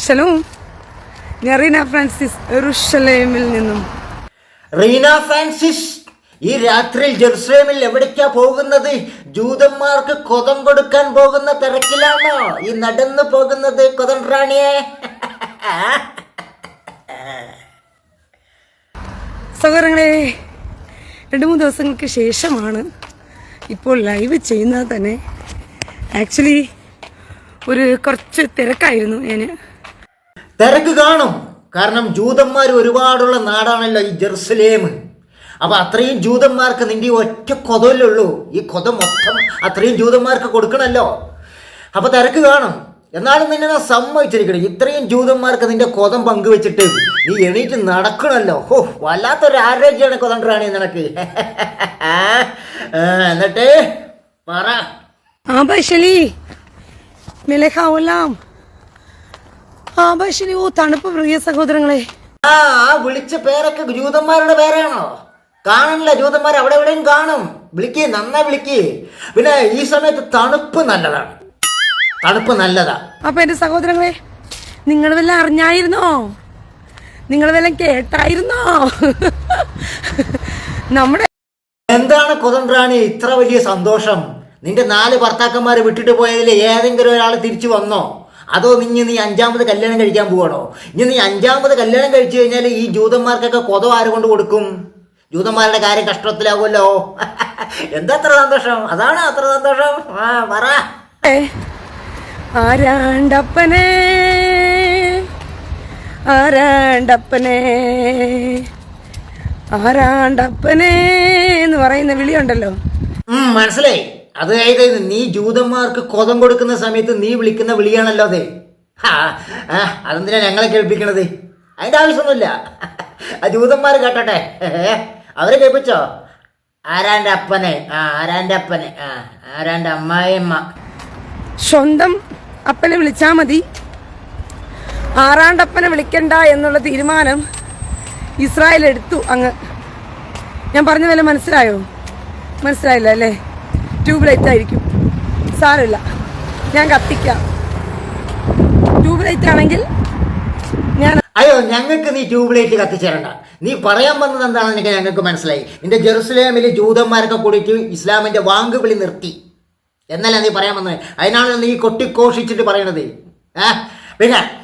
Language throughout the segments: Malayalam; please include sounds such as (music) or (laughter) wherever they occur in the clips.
ഷലോം ഞാൻ റീന ഫ്രാൻസിസ് എറുഷലേമിൽ നിന്നും. റീന ഫ്രാൻസിസ് ഈ രാത്രി ജെറുസലേമിൽ എവിടേക്കാ പോകുന്നത്? ജൂതന്മാർക്ക് കൊതം കൊടുക്കാൻ പോകുന്ന തിരക്കിലാണോ? ഈ നടന്നു പോകുന്നത് കൊതം റാണിയെ സഹോദരങ്ങളെ രണ്ട് മൂന്ന് ദിവസങ്ങൾക്ക് ശേഷമാണ് ഇപ്പോൾ ലൈവ് ചെയ്യുന്നത് തന്നെ. ആക്ച്വലി ഒരു കുറച്ച് തിരക്കായിരുന്നു ഞാൻ. തിരക്ക് കാണും. കാരണം ജൂതന്മാർ ഒരുപാടുള്ള നാടാണല്ലോ ഈ ജെറുസലേം. അപ്പൊ അത്രയും ജൂതന്മാർക്ക് നിന്റെ ഈ ഒറ്റ കൊതലുള്ളൂ ഈ കൊത മൊത്തം അത്രയും ജൂതന്മാർക്ക് കൊടുക്കണല്ലോ. അപ്പൊ തിരക്ക് കാണും. എന്നാലും നിന്നെ ഞാൻ സമ്മതിച്ചിരിക്കണം. ഇത്രയും ജൂതന്മാർക്ക് നിന്റെ കൊതം പങ്കുവെച്ചിട്ട് നീ എണീറ്റ് നടക്കണല്ലോ. ഹോ വല്ലാത്തൊരു ആരോഗ്യമാണ് കൊതം റാണി നിനക്ക്. (laughs) എന്നിട്ട് പറ. ആ ആബാശലി മിലഹാവല്ലാം ആബാശലി ഓ തണുപ്പ് പ്രിയ സഹോദരങ്ങളെ. ആ ആ വിളിച്ച പേരൊക്കെ ജൂതന്മാരുടെ പേരാണോ? കാണണില്ല ജൂതന്മാർ അവിടെ എവിടെയും കാണും. വിളിക്കേ നന്നായി വിളിക്കേ. പിന്നെ ഈ സമയത്ത് തണുപ്പ് നല്ലതാണ്. തണുപ്പ് നല്ലതാ. അപ്പൊ എന്റെ സഹോദരങ്ങളെ നിങ്ങൾ വല്ല അറിഞ്ഞായിരുന്നോ? നിങ്ങൾ വല്ല കേട്ടായിരുന്നോ? നമ്മുടെ എന്താണ് കുതന്ത്രാണി ഇത്ര വലിയ സന്തോഷം? നിന്റെ നാല് ഭർത്താക്കന്മാരെ വിട്ടിട്ട് പോയതിൽ ഏതെങ്കിലും ഒരാൾ തിരിച്ചു വന്നോ? അതോ ഇനി നീ അഞ്ചാമത് കല്യാണം കഴിക്കാൻ പോവാണോ? ഇനി നീ അഞ്ചാമത് കല്യാണം കഴിച്ചു കഴിഞ്ഞാൽ ഈ ജൂതന്മാർക്കൊക്കെ കൊതം ആര് കൊണ്ട് കൊടുക്കും? ജൂതന്മാരുടെ കാര്യം കഷ്ടത്തിലാവുമല്ലോ. (laughs) എന്താ അത്ര സന്തോഷം? അതാണ് അത്ര സന്തോഷം. ആ പറ. ആരാണ്ടപ്പനെ? ആരാണ്ടപ്പനെ? ആരാണ്ടപ്പനെ എന്ന് പറയുന്ന വിളിയുണ്ടല്ലോ. മനസ്സിലായി. അതായത് നീ ജൂതന്മാർക്ക് കൊതം കൊടുക്കുന്ന സമയത്ത് നീ വിളിക്കുന്ന വിളിയാണല്ലോ അതെ. അതെന്തിനാ ഞങ്ങളെ കേൾപ്പിക്കണത്? അതിന്റെ ആവശ്യമൊന്നുമില്ല. ആ ജൂതന്മാർ കേട്ടോട്ടെ. അവരെ കേൾപ്പിച്ചോ? ആരാന്റെ അപ്പനെ? ആ ആരാന്റെ അപ്പനെ? ആ ആരാന്റെ അമ്മായിയമ്മ? സ്വന്തം അപ്പനെ വിളിച്ചാൽ മതി. ആറാണ്ടപ്പനെ വിളിക്കണ്ട എന്നുള്ള തീരുമാനം ഇസ്രായേൽ എടുത്തു അങ്ങ്. ഞാൻ പറഞ്ഞ മനസ്സിലായോ? മനസ്സിലായില്ല അല്ലേ? ട്യൂബ് ലൈറ്റ് ആയിരിക്കും. സാരമില്ല. ഞാൻ കത്തിക്കാം. ട്യൂബ് ലൈറ്റ് ആണെങ്കിൽ ഞാൻ അയ്യോ ഞങ്ങൾക്ക് നീ ട്യൂബ് ലൈറ്റ് കത്തിച്ചേരണ്ട. നീ പറയാൻ വന്നത് എന്താണെന്ന് എനിക്ക് ഞങ്ങൾക്ക് മനസ്സിലായി. നിന്റെ ജെറുസലേമിൽ ജൂതന്മാരൊക്കെ കൂടിയിട്ട് ഇസ്ലാമിന്റെ വാങ്കുവിളി നിർത്തി. എന്നല്ല നീ പറയാൻ വന്നത്? അതിനാണല്ലോ നീ കൊട്ടിഘോഷിച്ചിട്ട് പറയണത്. ഏ? പിന്നെ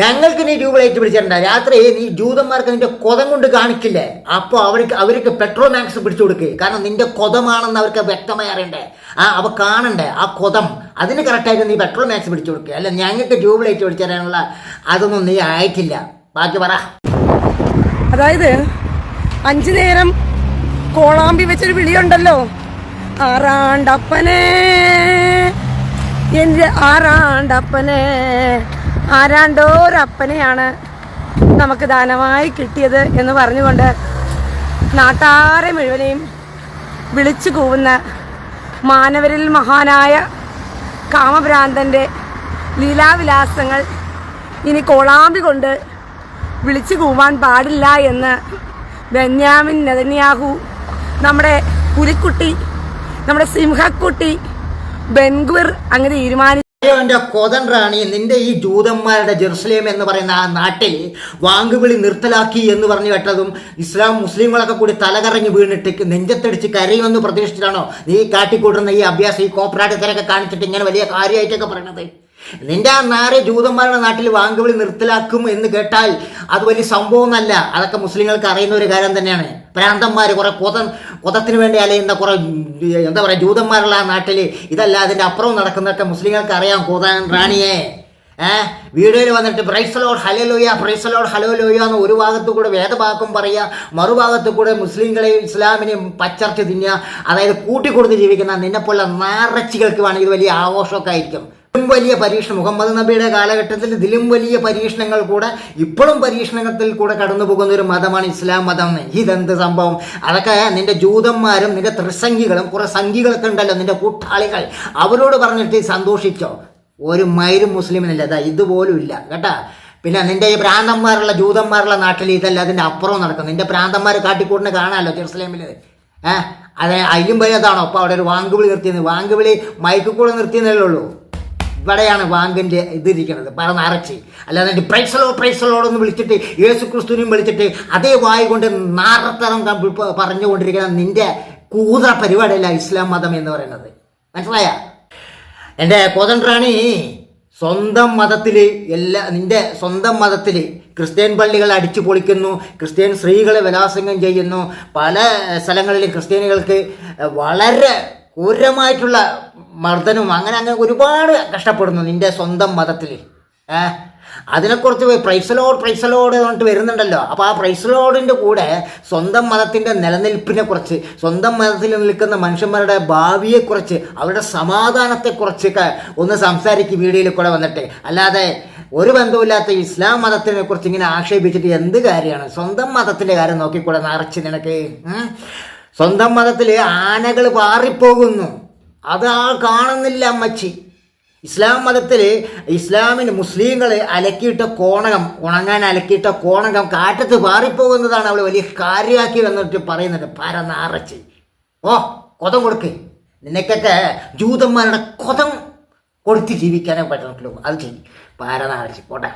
ഞങ്ങൾക്ക് നീ രൂപ ലൈറ്റ് പിടിച്ചിട്ടുണ്ട? രാത്രി നീ ജൂതന്മാർക്ക് നിന്റെ കൊതം കൊണ്ട് കാണിക്കില്ലേ? അപ്പോൾ അവർക്ക് അവർക്ക് പെട്രോൾ മാക്സ് പിടിച്ചു കൊടുക്കുക കാരണം നിന്റെ കൊതമാണെന്ന് അവർക്ക് വ്യക്തമായി അറിയണ്ടേ. ആ അവ കാണണ്ടേ ആ കൊതം. അതിന് കറക്റ്റായിട്ട് നീ പെട്രോൾ മാക്സ് പിടിച്ചു കൊടുക്കുക അല്ല ഞങ്ങൾക്ക് രൂപ ലൈറ്റ് തരാനുള്ള അതൊന്നും നീ ആയിട്ടില്ല. ബാക്കി പറ. അതായത് അഞ്ചു നേരം കോളാമ്പി വെച്ചൊരു വിളിയുണ്ടല്ലോ. ആറാണ്ടപ്പനെ. എന്റെ ആറാണ്ടപ്പനെ. ആരാണ്ടോരപ്പനെയാണ് നമുക്ക് ദാനമായി കിട്ടിയത് എന്ന് പറഞ്ഞുകൊണ്ട് നാട്ടാരെ മുഴുവനെയും വിളിച്ചു കൂവുന്ന മാനവരിൽ മഹാനായ കാമഭ്രാന്തന്റെ ലീലാവിലാസങ്ങൾ ഇനി കോളാമ്പി കൊണ്ട് വിളിച്ചു കൂവാൻ പാടില്ല എന്ന് ബെന്യാമിൻ നെതന്യാഹു നമ്മുടെ പുലിക്കുട്ടി നമ്മുടെ സിംഹക്കുട്ടി ബെൻഗുർ അങ്ങനെ തീരുമാനിച്ചു എന്റെ കൊതൻ റാണി നിന്റെ ഈ ജൂതന്മാരുടെ ജെറുസലേം എന്ന് പറയുന്ന ആ നാട്ടിൽ വാങ്കുവിളി നിർത്തലാക്കി എന്ന് പറഞ്ഞു കേട്ടതും ഇസ്ലാം മുസ്ലിങ്ങളൊക്കെ കൂടി തലകറങ്ങി വീണിട്ട് നെഞ്ചത്തടിച്ച് കരയുമെന്ന് പ്രതീക്ഷിച്ചിട്ടാണോ നീ കാട്ടിക്കൂട്ടുന്ന ഈ അഭ്യാസം ഈ കോപ്പറാട്ടത്തിലൊക്കെ കാണിച്ചിട്ട് ഇങ്ങനെ വലിയ കാര്യമായിട്ടൊക്കെ പറയണത്? നിന്റെ ആ നാരെ ജൂതന്മാരുടെ നാട്ടിൽ വാങ്കുവിളി നിർത്തലാക്കും എന്ന് കേട്ടാൽ അത് വലിയ സംഭവമൊന്നല്ല അതൊക്കെ മുസ്ലിങ്ങൾക്ക് അറിയുന്ന ഒരു കാര്യം തന്നെയാണ്. പ്രാന്തന്മാർ കുറെ കൊത കൊതത്തിന് വേണ്ടി അലയുന്ന കുറെ എന്താ പറയുക ജൂതന്മാരുള്ള ആ നാട്ടിൽ ഇതല്ല അതിന്റെ അപ്പുറവും നടക്കുന്നതൊക്കെ മുസ്ലിങ്ങൾക്ക് അറിയാം കൂതാൻ റാണിയെ ഏഹ് വീഡിയോയിൽ വന്നിട്ട് ബ്രൈസലോഡ് ഹലോലോയ ബ്രൈസലോഡ് ഹലോലോയ എന്ന് ഒരു ഭാഗത്തു കൂടെ വേദഭാഗം പറയുക മറുഭാഗത്തു കൂടെ മുസ്ലിങ്ങളെയും ഇസ്ലാമിനെയും പച്ചർച്ച തിന്നുക. അതായത് കൂട്ടിക്കൊടുത്ത് ജീവിക്കുന്ന നിന്നെപ്പോലുള്ള നാറച്ചികൾക്ക് വേണമെങ്കിൽ വലിയ ആഘോഷമൊക്കെ ആയിരിക്കും. ഇതിലും വലിയ പരീക്ഷണം. മുഹമ്മദ് നബിയുടെ കാലഘട്ടത്തിൽ ഇതിലും വലിയ പരീക്ഷണങ്ങൾ കൂടെ ഇപ്പോഴും പരീക്ഷണത്തിൽ കൂടെ കടന്നു പോകുന്ന ഒരു മതമാണ് ഇസ്ലാം മതം. ഇതെന്ത് സംഭവം? അതൊക്കെ നിന്റെ ജൂതന്മാരും നിന്റെ ത്രിസംഖികളും കുറെ സംഖികളൊക്കെ ഉണ്ടല്ലോ നിന്റെ കൂട്ടാളികൾ. അവരോട് പറഞ്ഞിട്ട് സന്തോഷിച്ചോ? ഒരു മൈരും മുസ്ലിമിനില്ല. അതാ ഇതുപോലും ഇല്ല കേട്ടാ? പിന്നെ നിന്റെ ഈ പ്രാന്തന്മാരുള്ള ജൂതന്മാരുള്ള നാട്ടിൽ ഇതല്ല അതിന്റെ അപ്പുറം നടക്കും. നിന്റെ പ്രാന്തന്മാർ കാട്ടിക്കൂട്ടിന് കാണാമല്ലോ ജെറുസലേമിൽ ഏഹ് അതെ അതിലും വലിയതാണോ അപ്പൊ അവിടെ ഒരു വാങ്കുവിളി നിർത്തിയത് വാങ്കുവിളി മൈക്കിൽ കൂടെ നിർത്തിയെന്നല്ലേ ഉള്ളൂ. ഇവിടെയാണ് വാങ്കന്റെ ഇതിരിക്കുന്നത്. പറന്നറച്ച് അല്ലാതെ പ്രൈസലോ പ്രൈസലോടൊന്നും വിളിച്ചിട്ട് യേശു ക്രിസ്തുവിനെയും വിളിച്ചിട്ട് അതേ വായി കൊണ്ട് നാറത്തരം പറഞ്ഞുകൊണ്ടിരിക്കുന്ന നിന്റെ കൂത പരിപാടിയല്ല ഇസ്ലാം മതം എന്ന് പറയുന്നത്. മനസ്സിലായ? എന്റെ കോതൻറാണി സ്വന്തം മതത്തിൽ എല്ലാ നിന്റെ സ്വന്തം മതത്തിൽ ക്രിസ്ത്യൻ പള്ളികൾ അടിച്ചു പൊളിക്കുന്നു ക്രിസ്ത്യൻ സ്ത്രീകളെ വിലാസംഗം ചെയ്യുന്നു പല സ്ഥലങ്ങളിലും ക്രിസ്ത്യാനികൾക്ക് വളരെ ക്രൂരമായിട്ടുള്ള മർദ്ദനവും അങ്ങനെ അങ്ങനെ ഒരുപാട് കഷ്ടപ്പെടുന്നു നിന്റെ സ്വന്തം മതത്തിൽ ഏഹ് അതിനെക്കുറിച്ച് പ്രൈസലോഡ് പ്രൈസലോഡ് പറഞ്ഞിട്ട് വരുന്നുണ്ടല്ലോ. അപ്പോൾ ആ പ്രൈസലോഡിന്റെ കൂടെ സ്വന്തം മതത്തിന്റെ നിലനിൽപ്പിനെക്കുറിച്ച് സ്വന്തം മതത്തിൽ നിൽക്കുന്ന മനുഷ്യന്മാരുടെ ഭാവിയെക്കുറിച്ച് അവരുടെ സമാധാനത്തെക്കുറിച്ചൊക്കെ ഒന്ന് സംസാരിക്കും വീഡിയോയിൽ കൂടെ വന്നിട്ട്. അല്ലാതെ ഒരു ബന്ധവുമില്ലാത്ത ഇസ്ലാം മതത്തിനെ കുറിച്ച് ഇങ്ങനെ ആക്ഷേപിച്ചിട്ട് എന്ത് കാര്യമാണ്? സ്വന്തം മതത്തിന്റെ കാര്യം നോക്കിക്കൂടെ നിറച്ച് നിനക്ക്? സ്വന്തം മതത്തിൽ ആനകൾ പാറിപ്പോകുന്നു. അത് ആ കാണുന്നില്ല അമ്മച്ചി. ഇസ്ലാം മതത്തിൽ ഇസ്ലാമിന് മുസ്ലിങ്ങൾ അലക്കിയിട്ട കോണകം ഉണങ്ങാൻ അലക്കിയിട്ട കോണകം കാറ്റത്ത് പാറിപ്പോകുന്നതാണ് അവൾ വലിയ കാര്യമാക്കി വന്നിട്ട് പറയുന്നുണ്ട് പരനാറച്ചി. ഓ കൊതം കൊടുക്ക്. നിനക്കൊക്കെ ജൂതന്മാരുടെ കൊതം കൊടുത്ത് ജീവിക്കാനേ പറ്റുള്ളൂ അത് ചെയ്യും പരനാറച്ചി പോട്ടെ.